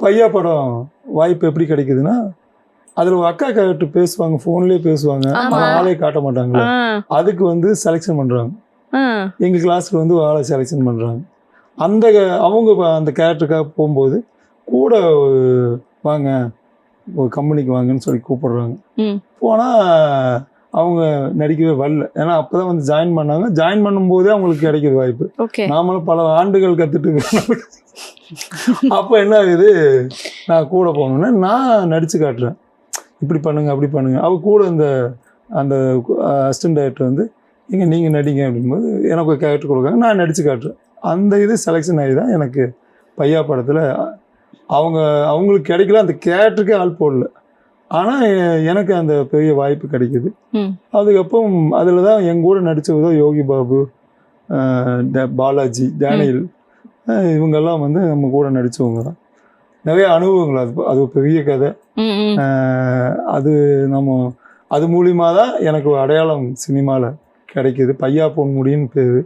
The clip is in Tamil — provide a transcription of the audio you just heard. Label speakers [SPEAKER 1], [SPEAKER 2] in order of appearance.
[SPEAKER 1] பையா படம் வாய்ப்பு எப்படி கிடைக்குதுன்னா அதில் ஒரு அக்கா கேரக்டர் பேசுவாங்க ஃபோன்லேயே பேசுவாங்க. ஆளே காட்ட மாட்டாங்களா
[SPEAKER 2] ஆ,
[SPEAKER 1] அதுக்கு வந்து செலெக்ஷன் பண்ணுறாங்க
[SPEAKER 2] ஆ,
[SPEAKER 1] எங்கள் கிளாஸில் வந்து ஆளை செலெக்ஷன் பண்ணுறாங்க அந்த அவங்க அந்த கேரக்டருக்காக போகும்போது கூட வாங்க ஒரு கம்பெனிக்கு வாங்கன்னு சொல்லி கூப்பிடுறாங்க. போனால் அவங்க நடிக்கவே வரல. ஏன்னா அப்போ தான் வந்து ஜாயின் பண்ணாங்க. ஜாயின் பண்ணும்போதே அவங்களுக்கு கிடைக்கிற வாய்ப்பு. நாமளும் பல ஆண்டுகள் கற்றுட்டு அப்போ என்ன ஆகுது? நான் கூட போகணுன்னா நான் நடித்து காட்டுறேன். இப்படி பண்ணுங்க அப்படி பண்ணுங்க. அவ கூட இந்த அந்த அசிஸ்டன்ட் டைரக்டர் வந்து இங்கே நீங்கள் நடிங்க அப்படிங்கும்போது எனக்கு ஒரு கேரக்டர் கொடுக்காங்க நான் நடித்து காட்டுறேன். அந்த இது செலெக்ஷன் ஆகி தான் எனக்கு பையா படத்தில் அவங்க அவங்களுக்கு கிடைக்கல அந்த கேரக்டருக்கே ஆள் போடல. ஆனால் எனக்கு அந்த பெரிய வாய்ப்பு கிடைக்குது. அதுக்கப்புறம் அதில் தான் என் கூட நடித்ததோ யோகி பாபு பாலாஜி டேனியல். இவங்கெல்லாம் வந்து நம்ம கூட நடித்தவங்க தான். நிறைய அனுபவங்கள். அது அது ஒரு பெரிய கதை. அது நம்ம அது மூலியமாக தான் எனக்கு அடையாளம் சினிமாவில் கிடைக்குது. பையா பொன் முடின்னு பேர்.